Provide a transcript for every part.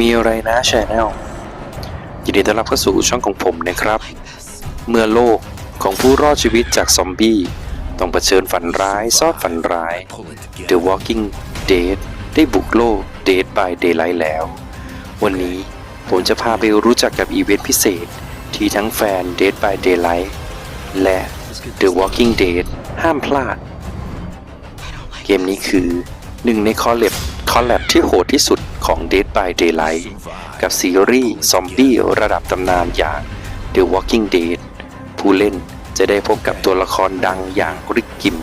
มีอะไรนะชแนลยินดีต้อนรับเข้าสู่ช่องของผมนะครับ เมื่อโลกของผู้รอดชีวิตจากซอมบี้ต้องเผชิญฝันร้ายซอดฝันร้าย The Walking Dead ได้บุกโลก Dead by Daylight แล้ว วันนี้ผมจะพาไปรู้จักกับอีเวนต์พิเศษ ที่ทั้งแฟน Dead by Daylight และ The Walking Dead ห้ามพลาด เกมนี้คือหนึ่งในคอลเลบ อลแลบที่โหดที่สุดของ Dead by Daylight กับซีรีส์ซอมบี้ระดับตำนานอย่าง The Walking Dead ผู้เล่นจะได้พบกับตัวละครดังอย่างริกกิม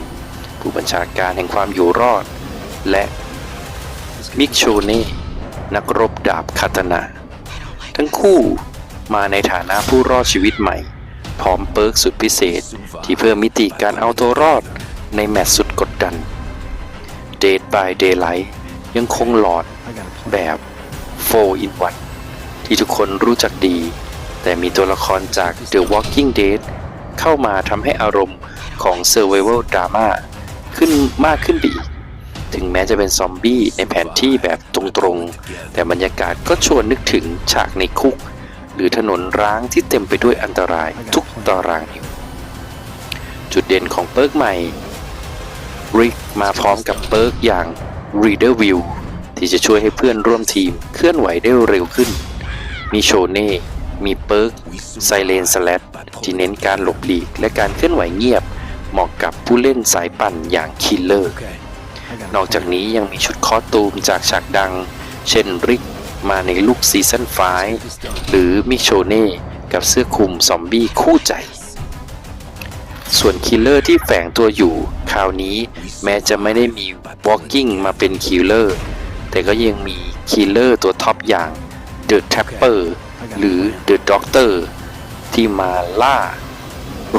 ผู้บัญชาการแห่งความอยู่รอด และมิกโชเน่นักรบดาบคาตนา ทั้งคู่มาในฐานะผู้รอดชีวิตใหม่ พร้อมเปิร์กสุดพิเศษ ที่เพิ่มมิติการเอาตัวรอดในแมตช์สุดกดดัน Dead by Daylight ยังคงหลอดแบบ4 in 1ที่ทุกคนรู้จักดี แต่มีตัวละครจาก The Walking Dead เข้ามาทำให้อารมณ์ของ Survival Drama ขึ้นมากขึ้นไปอีก ถึงแม้จะเป็นซอมบี้ในแผนที่แบบตรงๆ แต่บรรยากาศก็ชวนนึกถึงฉากในคุก หรือถนนร้างที่เต็มไปด้วยอันตรายทุกตารางนิ้วจุดเด่นของเปิร์กใหม่ริกมาพร้อมกับเปิร์กอย่าง Reader View ที่จะช่วยให้เพื่อนร่วมทีมเคลื่อนไหวได้เร็วขึ้น มีโชเน่ มีเปิร์กไซเลนสแลตที่เน้นการหลบหลีกและการเคลื่อนไหวเงียบ เหมาะกับผู้เล่นสายปั่นอย่างคิลเลอร์ นอกจากนี้ยังมีชุดคอสตูมจากฉากดัง เช่นริกมาในลุคซีซั่นไฟหรือมิโชเน่กับเสื้อคลุมซอมบี้คู่ใจ ส่วนคิลเลอร์ที่แฝงตัวอยู่ คราวนี้แม้จะไม่ได้มี Walking มาเป็นคิลเลอร์แต่ก็ยังมีคิลเลอร์ตัวท็อปอย่าง The Trapper หรือ The Doctor ที่มาล่า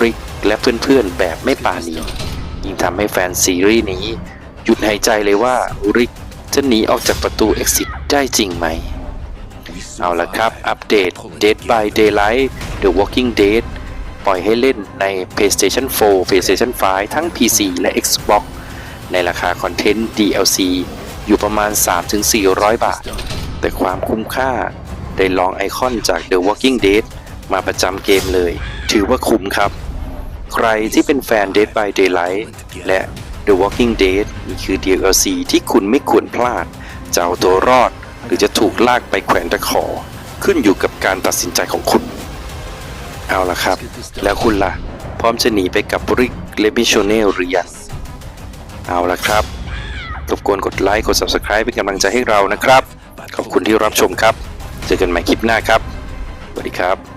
ริกและเพื่อนๆแบบไม่ปราณียิ่งทำให้แฟนซีรีส์นี้ หยุดหายใจเลยว่าริกจะหนีออกจากประตู Exit ได้จริงไหม เอาละครับ อัปเดต Dead by Daylight The Walking Dead ปล่อยให้เล่นใน PlayStation 4 PlayStation 5 ทั้ง PC และ Xbox ในราคาคอนเทนต์ DLC อยู่ประมาณ 3-400 บาท แต่ความคุ้มค่าได้ลองไอคอนจาก The Walking Dead มาประจำเกมเลย ถือว่าคุ้มครับ ใครที่เป็นแฟน Dead by Daylight และ The Walking Dead นี่คือ DLC ที่คุณไม่ควรพลาด จะเอาตัวรอด หรือจะถูกลากไปแขวนตะขอ ขึ้นอยู่กับการตัดสินใจของคุณ เอาละครับ แล้วคุณล่ะ พร้อมจะหนีไปกับริกเลมิโชเนลหรือยังเอาละครับรบกวนกดไลค์กด Subscribe เป็นกำลังใจให้เรานะครับ ขอบคุณที่รับชมครับ เจอกันใหม่คลิปหน้าครับ สวัสดีครับ